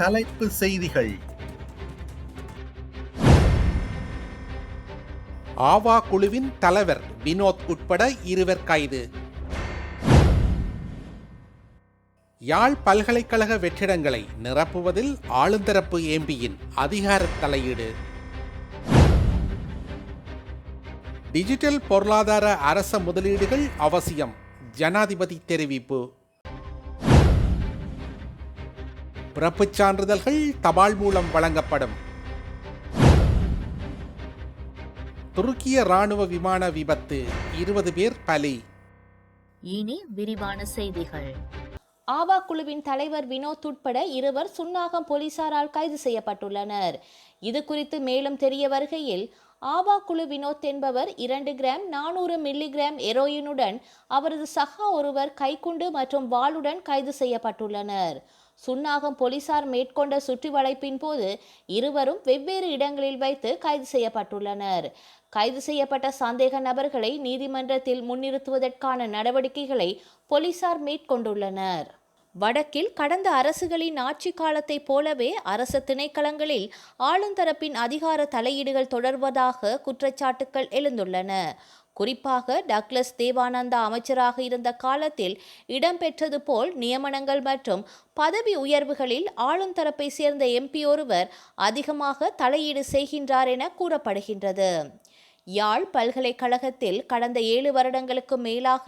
தலைப்பு செய்திகள். ஆவா குழுவின் தலைவர் வினோத் உட்பட இருவர் கைது. யாழ் பல்கலைக்கழக வெற்றிடங்களை நிரப்புவதில் ஆளுந்தரப்பு எம்பியின் அதிகார தலையீடு. டிஜிட்டல் பொருளாதார அரச முதலீடுகள் அவசியம் ஜனாதிபதி தெரிவிப்பு. பிறப்புச் சான்றிதழ்கள் தபால் மூலம் வழங்கப்படும். துருக்கிய ராணுவ விமான விபத்து இருபது பேர் பலி. இனி விரிவான செய்திகள். ஆவா குழுவின் தலைவர் வினோத் உட்பட இருவர் சுன்னாகம் போலீசாரால் கைது செய்யப்பட்டுள்ளனர். இது குறித்து மேலும் தெரிய வருகையில் ஆவா குழு வினோத் என்பவர் இரண்டு கிராம் நானூறு மில்லிகிராம் எரோயினுடன் அவரது சகா ஒருவர் கைக்குண்டு மற்றும் வாளுடன் கைது செய்யப்பட்டுள்ளனர். சுன்னாகம் போலீசார் மேற்கொண்ட சுற்றி வளைப்பின் போது இருவரும் வெவ்வேறு இடங்களில் வைத்து கைது செய்யப்பட்டுள்ளனர். கைது செய்யப்பட்ட சந்தேக நபர்களை நீதிமன்றத்தில் முன்னிறுத்துவதற்கான நடவடிக்கைகளை போலீசார் மேற்கொண்டுள்ளனர். வடக்கில் கடந்த அரசுகளின் ஆட்சி காலத்தைப் போலவே அரசு திணைக்களங்களில் ஆளுந்தரப்பின் அதிகார தலையீடுகள் தொடர்வதாக குற்றச்சாட்டுக்கள் எழுந்துள்ளன. குறிப்பாக டக்ளஸ் தேவானந்தா அமைச்சராக இருந்த காலத்தில் இடம்பெற்றது போல் நியமனங்கள் மற்றும் பதவி உயர்வுகளில் ஆளும் தரப்பை சேர்ந்த எம்பி ஒருவர் அதிகமாக தலையீடு செய்கின்றார் என கூறப்படுகின்றது. யாழ் பல்கலைக்கழகத்தில் கடந்த ஏழு வருடங்களுக்கு மேலாக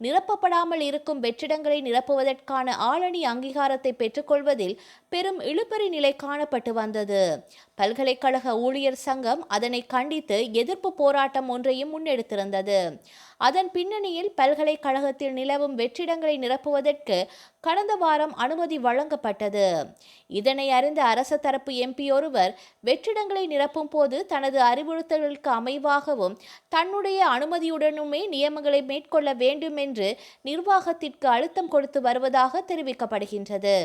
நிரப்பப்படாமல் இருக்கும் வெற்றிடங்களை நிரப்புவதற்கான ஆளணி அங்கீகாரத்தை பெற்றுக்கொள்வதில் பெரும் இழுபறி நிலை காணப்பட்டு வந்தது. பல்கலைக்கழக ஊழியர் சங்கம் அதனை கண்டித்து எதிர்ப்பு போராட்டம் ஒன்றையும் முன்னெடுத்திருந்தது. அதன் பின்னணியில் பல்கலைக்கழகத்தில் நிலவும் வெற்றிடங்களை நிரப்புவதற்கு கடந்த வாரம் அனுமதி வழங்கப்பட்டது. இதனை அறிந்த அரச தரப்பு எம்பி ஒருவர் வெற்றிடங்களை நிரப்பும் போது தனது அறிவுறுத்தல்களுக்கு அமைவாகவும் தன்னுடைய அனுமதியுடனுமே நியமங்களை மேற்கொள்ள வேண்டும் என்று நிர்வாகத்திற்கு அழுத்தம் கொடுத்து வருவதாக தெரிவிக்கப்படுகின்றது.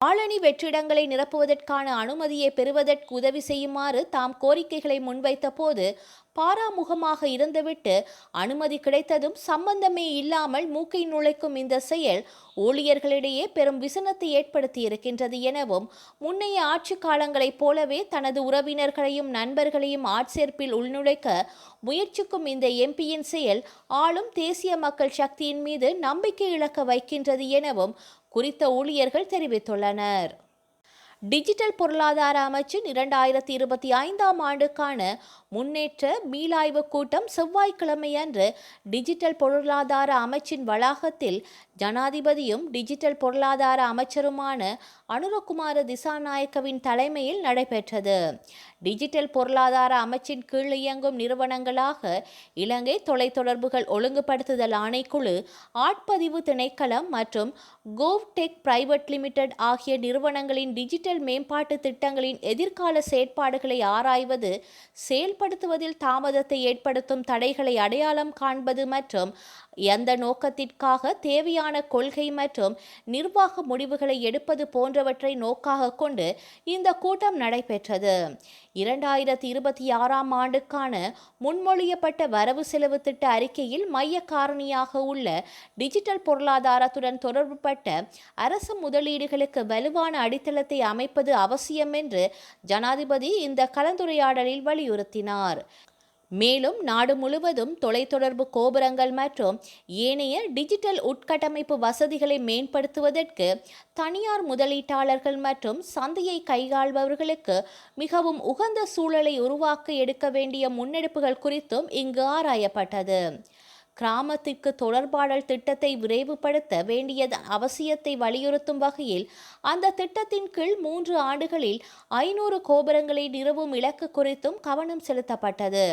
ஆளணி வெற்றிடங்களை நிரப்புவதற்கான அனுமதியை பெறுவதற்கு உதவி செய்யுமாறு தாம் கோரிக்கைகளை முன்வைத்த போது பாராமுகமாக இருந்துவிட்டு அனுமதி கிடைத்ததும் சம்பந்தமே இல்லாமல் மூக்கை நுழைக்கும் இந்த செயல் ஊழியர்களிடையே பெரும் விசனத்தை ஏற்படுத்தி இருக்கின்றது எனவும் முன்னைய ஆட்சி காலங்களைப் போலவே தனது உறவினர்களையும் நண்பர்களையும் ஆட்சேர்ப்பில் உள்நுழைக்க முயற்சிக்கும் இந்த எம்பியின் செயல் ஆளும் தேசிய மக்கள் சக்தியின் மீது நம்பிக்கை இழக்க வைக்கின்றது எனவும் குறித்த ஊழியர்கள் தெரிவித்துள்ளனர். டிஜிட்டல் பொருளாதார அமைச்சின் இரண்டாயிரத்தி இருபத்தி ஐந்தாம் ஆண்டுக்கான முன்னேற்ற மீளாய்வு கூட்டம் செவ்வாய்க்கிழமை அன்று டிஜிட்டல் பொருளாதார அமைச்சின் வளாகத்தில் ஜனாதிபதியும் டிஜிட்டல் பொருளாதார அமைச்சருமான அனுரகுமார திசாநாயக்கவின் தலைமையில் நடைபெற்றது. டிஜிட்டல் பொருளாதார அமைச்சின் கீழ் இயங்கும் நிறுவனங்களாக இலங்கை தொலைத்தொடர்புகள் ஒழுங்குபடுத்துதல் ஆணைக்குழு ஆட்பதிவு திணைக்களம் மற்றும் கோவ்டெக் பிரைவேட் லிமிடெட் ஆகிய நிறுவனங்களின் டிஜிட்டல் மேம்பாட்டு திட்டங்களின் எதிர்கால செயற்பாடுகளை ஆராய்வது செயல் செயல்படுத்துவதில் தாமதத்தை ஏற்படுத்தும் தடைகளை அடையாளம் காண்பது மற்றும் எந்த நோக்கத்திற்காக தேவையான கொள்கை மற்றும் நிர்வாக முடிவுகளை எடுப்பது போன்றவற்றை நோக்காக கொண்டு இந்த கூட்டம் நடைபெற்றது. இரண்டாயிரத்தி இருபத்தி ஆறாம் ஆண்டுக்கான முன்மொழியப்பட்ட வரவு செலவு திட்ட அறிக்கையில் மைய காரணியாக உள்ள டிஜிட்டல் பொருளாதாரத்துடன் தொடர்புபட்ட அரசு முதலீடுகளுக்கு வலுவான அடித்தளத்தை அமைப்பது அவசியம் என்று ஜனாதிபதி இந்த கலந்துரையாடலில் வலியுறுத்தினார். மேலும் நாடு முழுவதும் தொலைத்தொடர்பு கோபுரங்கள் மற்றும் ஏனைய டிஜிட்டல் உட்கட்டமைப்பு வசதிகளை மேம்படுத்துவதற்கு தனியார் முதலீட்டாளர்கள் மற்றும் சந்தையை கையாள்பவர்களுக்கு மிகவும் உகந்த சூழலை உருவாக்க எடுக்க வேண்டிய முன்னெடுப்புகள் குறித்தும் இங்கு ஆராயப்பட்டது. கிராமத்திற்கு தொடர்பாடல் திட்டத்தை விரைவுபடுத்த வேண்டியதன் அவசியத்தை வலியுறுத்தும் வகையில் அந்த திட்டத்தின் கீழ் மூன்று ஆண்டுகளில் ஐநூறு கோபுரங்களை நிறுவும் இலக்கு குறித்தும் கவனம் செலுத்தப்பட்டது.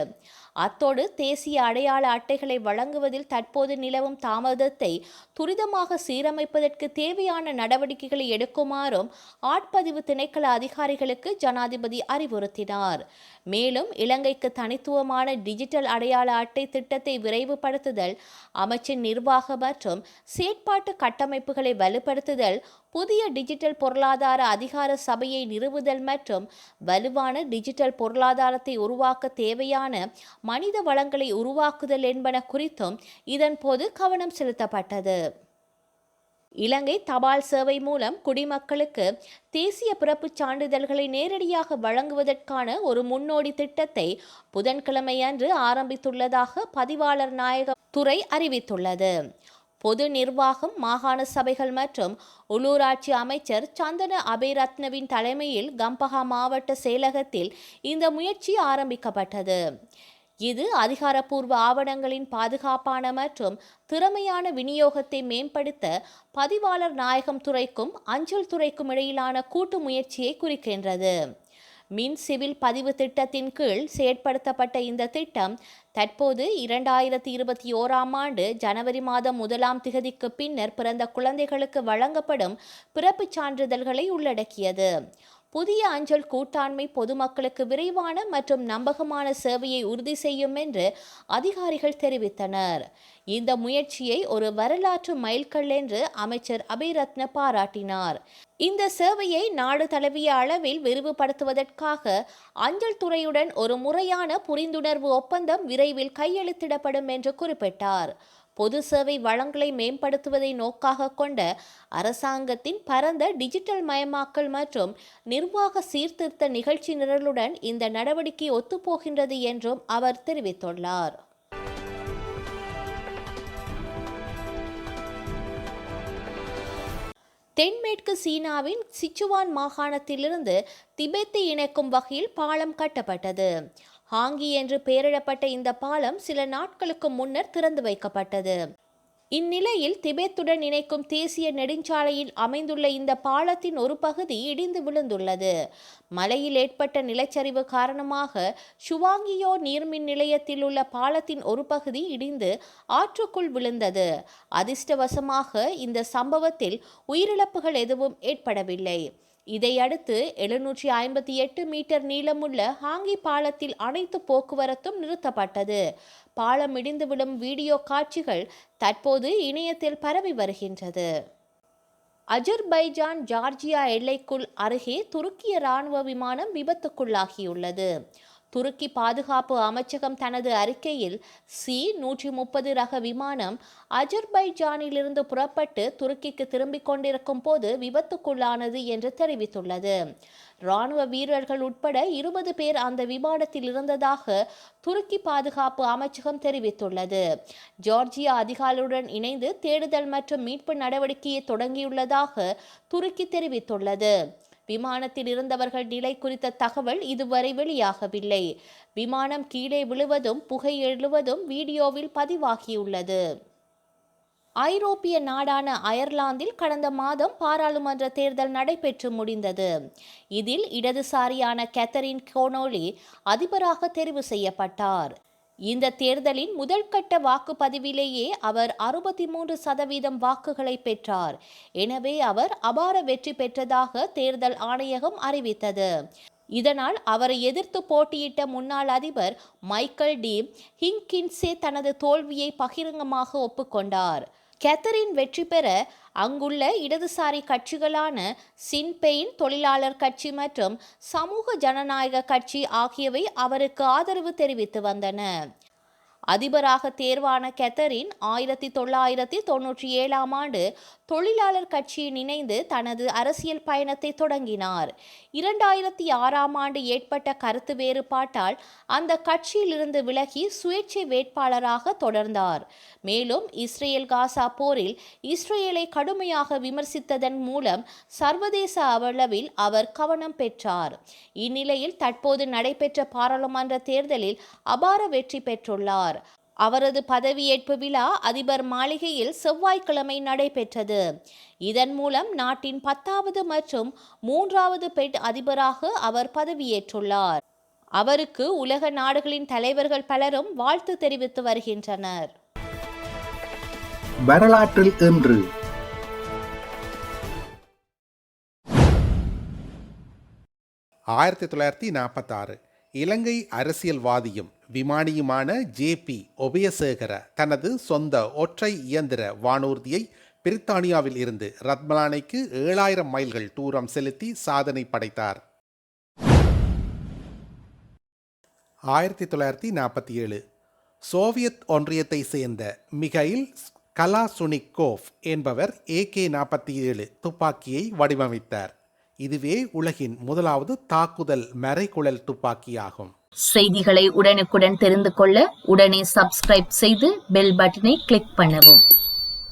அத்தோடு தேசிய அடையாள அட்டைகளை வழங்குவதில் தற்போது நிலவும் தாமதத்தை துரிதமாக சீரமைப்பதற்கு தேவையான நடவடிக்கைகளை எடுக்குமாறும் ஆட்பதிவு திணைக்கள அதிகாரிகளுக்கு ஜனாதிபதி அறிவுறுத்தினார். மேலும் இலங்கைக்கு தனித்துவமான டிஜிட்டல் அடையாள அட்டை திட்டத்தை விரைவுபடுத்துதல் அமைச்சின் நிர்வாக மற்றும் செயற்பாட்டு கட்டமைப்புகளை வலுப்படுத்துதல் புதிய டிஜிட்டல் பொருளாதார அதிகார சபையை நிறுவுதல் மற்றும் வலுவான டிஜிட்டல் பொருளாதாரத்தை உருவாக்க தேவையான மனித வளங்களை உருவாக்குதல் என்பன குறித்தும் இதன்போது கவனம் செலுத்தப்பட்டது. இலங்கை தபால் சேவை மூலம் குடிமக்களுக்கு தேசிய பிறப்புச் சான்றிதழ்களை நேரடியாக வழங்குவதற்கான ஒரு முன்னோடி திட்டத்தை புதன்கிழமை அன்று ஆரம்பித்துள்ளதாக பதிவாளர் நாயக துறை அறிவித்துள்ளது. பொது நிர்வாகம் மாகாண சபைகள் மற்றும் உள்ளூராட்சி அமைச்சர் சந்தன அபேரத்னவின் தலைமையில் கம்பஹா மாவட்ட செயலகத்தில் இந்த முயற்சி ஆரம்பிக்கப்பட்டது. இது அதிகாரப்பூர்வ ஆவணங்களின் பாதுகாப்பான மற்றும் திறமையான விநியோகத்தை மேம்படுத்த பதிவாளர் நாயகம் துறைக்கும் அஞ்சல் துறைக்கும் இடையிலான கூட்டு முயற்சியை குறிக்கின்றது. மின் சிவில் பதிவு திட்டத்தின் கீழ் செயற்படுத்தப்பட்ட இந்த திட்டம் தற்போது இரண்டாயிரத்தி இருபத்தி ஓராம் ஆண்டு ஜனவரி மாதம் முதலாம் திகதிக்கு பின்னர் பிறந்த குழந்தைகளுக்கு வழங்கப்படும் பிறப்புச் சான்றிதழ்களை உள்ளடக்கியது. புதிய அஞ்சல் கூட்டாண்மை பொதுமக்களுக்கு விரைவான மற்றும் நம்பகமான சேவையை உறுதி செய்யும் என்று அதிகாரிகள் தெரிவித்தனர். இந்த முயற்சியை ஒரு வரலாற்று மைல்கல் என்று அமைச்சர் அபிரத்ன பாராட்டினார். இந்த சேவையை நாடு தழுவிய அளவில் விரிவுபடுத்துவதற்காக அஞ்சல் துறையுடன் ஒரு முறையான புரிந்துணர்வு ஒப்பந்தம் விரைவில் கையெழுத்திடப்படும் என்று குறிப்பிட்டார். பொது சேவை வளங்களை மேம்படுத்துவதை நோக்காக கொண்ட அரசாங்கத்தின் பரந்த டிஜிட்டல் மயமாக்கல் மற்றும் நிர்வாக சீர்திருத்த நிகழ்ச்சி நிரலுடன் இந்த நடவடிக்கை ஒத்துப்போகின்றது என்றும் அவர் தெரிவித்துள்ளார். தென்மேற்கு சீனாவின் சிச்சுவான் மாகாணத்திலிருந்து திபெத்தை இணைக்கும் வகையில் பாலம் கட்டப்பட்டது. ஹாங்கி என்று பெயரிடப்பட்ட இந்த பாலம் சில நாட்களுக்கு முன்னர் திறந்து வைக்கப்பட்டது. இந்நிலையில் திபெத்துடன் இணைக்கும் தேசிய நெடுஞ்சாலையில் அமைந்துள்ள இந்த பாலத்தின் ஒரு பகுதி இடிந்து விழுந்துள்ளது. மலையில் ஏற்பட்ட நிலச்சரிவு காரணமாக ஷுவாங்கியோ நீர்மின் நிலையத்தில் உள்ள பாலத்தின் ஒரு பகுதி இடிந்து ஆற்றுக்குள் விழுந்தது. அதிர்ஷ்டவசமாக இந்த சம்பவத்தில் உயிரிழப்புகள் எதுவும் ஏற்படவில்லை. இதையடுத்து எழுநூற்றி ஐம்பத்தி எட்டு மீட்டர் நீளமுள்ள ஹாங்கி பாலத்தில் அனைத்து போக்குவரத்தும் நிறுத்தப்பட்டது. பாலம் இடிந்து விடும் வீடியோ காட்சிகள் தற்போது இணையத்தில் பரவி வருகின்றது. அஜர்பைஜான் ஜார்ஜியா எல்லைக்குள் அருகே துருக்கிய ராணுவ விமானம் விபத்துக்குள்ளாகியுள்ளது. துருக்கி பாதுகாப்பு அமைச்சகம் தனது அறிக்கையில் சி நூற்றி முப்பது ரக விமானம் அஜர்பைஜானிலிருந்து புறப்பட்டு துருக்கிக்கு திரும்பிக் கொண்டிருக்கும் போது விபத்துக்குள்ளானது என்று தெரிவித்துள்ளது. ராணுவ வீரர்கள் உட்பட இருபது பேர் அந்த விமானத்தில் இருந்ததாக துருக்கி பாதுகாப்பு அமைச்சகம் தெரிவித்துள்ளது. ஜார்ஜியா அதிகாரிகளுடன் இணைந்து தேடுதல் மற்றும் மீட்பு நடவடிக்கையை தொடங்கியுள்ளதாக துருக்கி தெரிவித்துள்ளது. விமானத்தில் இருந்தவர்கள் நிலை குறித்த தகவல் இதுவரை வெளியாகவில்லை. விமானம் கீழே விழுவதும் புகை எழுவதும் வீடியோவில் பதிவாகியுள்ளது. ஐரோப்பிய நாடான அயர்லாந்தில் கடந்த மாதம் பாராளுமன்ற தேர்தல் நடைபெற்று முடிந்தது. இதில் இடதுசாரியான கேத்தரின் கோனோலி அதிபராக தெரிவு செய்யப்பட்டார். இந்த தேர்தலின் முதல் கட்ட வாக்குப்பதிவிலேயே அவர் அறுபத்தி மூன்று சதவீதம் வாக்குகளை பெற்றார். எனவே அவர் அபார வெற்றி பெற்றதாக தேர்தல் ஆணையகம் அறிவித்தது. இதனால் அவரை எதிர்த்து போட்டியிட்ட முன்னாள் அதிபர் மைக்கேல் டி ஹிங்கின்சே தனது தோல்வியை பகிரங்கமாக ஒப்புக்கொண்டார். கேத்தரின் வெற்றி பெற அங்குள்ள இடதுசாரி கட்சிகளான சின்பெயின் தொழிலாளர் கட்சி மற்றும் சமூக ஜனநாயக கட்சி ஆகியவை அவருக்கு ஆதரவு தெரிவித்து வந்தன. அதிபராக தேர்வான கெத்தரின் ஆயிரத்தி தொள்ளாயிரத்தி தொன்னூற்றி ஏழாம் ஆண்டு தொழிலாளர் கட்சியின் இணைந்து தனது அரசியல் பயணத்தை தொடங்கினார். இரண்டாயிரத்தி ஆறாம் ஆண்டு ஏற்பட்ட கருத்து வேறுபாட்டால் அந்த கட்சியிலிருந்து விலகி சுயேட்சை வேட்பாளராக தொடர்ந்தார். மேலும் இஸ்ரேல் காசா போரில் இஸ்ரேலை கடுமையாக விமர்சித்ததன் மூலம் சர்வதேச அளவில் அவர் கவனம் பெற்றார். இந்நிலையில் தற்போது நடைபெற்ற பாராளுமன்ற தேர்தலில் அபார வெற்றி பெற்றுள்ளார். அவரது பதவியேற்பு விழா அதிபர் மாளிகையில் செவ்வாய்க்கிழமை நடைபெற்றது. இதன் மூலம் நாட்டின் பத்தாவது மற்றும் மூன்றாவது பெண் அதிபராக அவர் பதவியேற்றுள்ளார். அவருக்கு உலக நாடுகளின் தலைவர்கள் பலரும் வாழ்த்து தெரிவித்து வருகின்றனர். வரலாற்றில் இன்று. ஆயிரத்தி தொள்ளாயிரத்தி நாற்பத்தாறு. இலங்கை அரசியல்வாதியும் விமானியுமான ஜேபி ஒபயசேகர தனது சொந்த ஒற்றை இயந்திர வானூர்தியை பிரித்தானியாவில் இருந்து ரத்மலானைக்கு ஏழாயிரம் மைல்கள் தூரம் செலுத்தி சாதனை படைத்தார். ஆயிரத்தி தொள்ளாயிரத்தி நாற்பத்தி ஏழு. சோவியத் ஒன்றியத்தை சேர்ந்த மிகைல் கலாசுனிகோவ் என்பவர் ஏகே நாற்பத்தி ஏழு துப்பாக்கியை வடிவமைத்தார். இதுவே உலகின் முதலாவது தாக்குதல் மறைகுழல் துப்பாக்கியாகும். செய்திகளை உடனுக்குடன் தெரிந்து கொள்ள உடனே சப்ஸ்கிரைப் செய்து பெல் பட்டனை கிளிக் பண்ணவும்.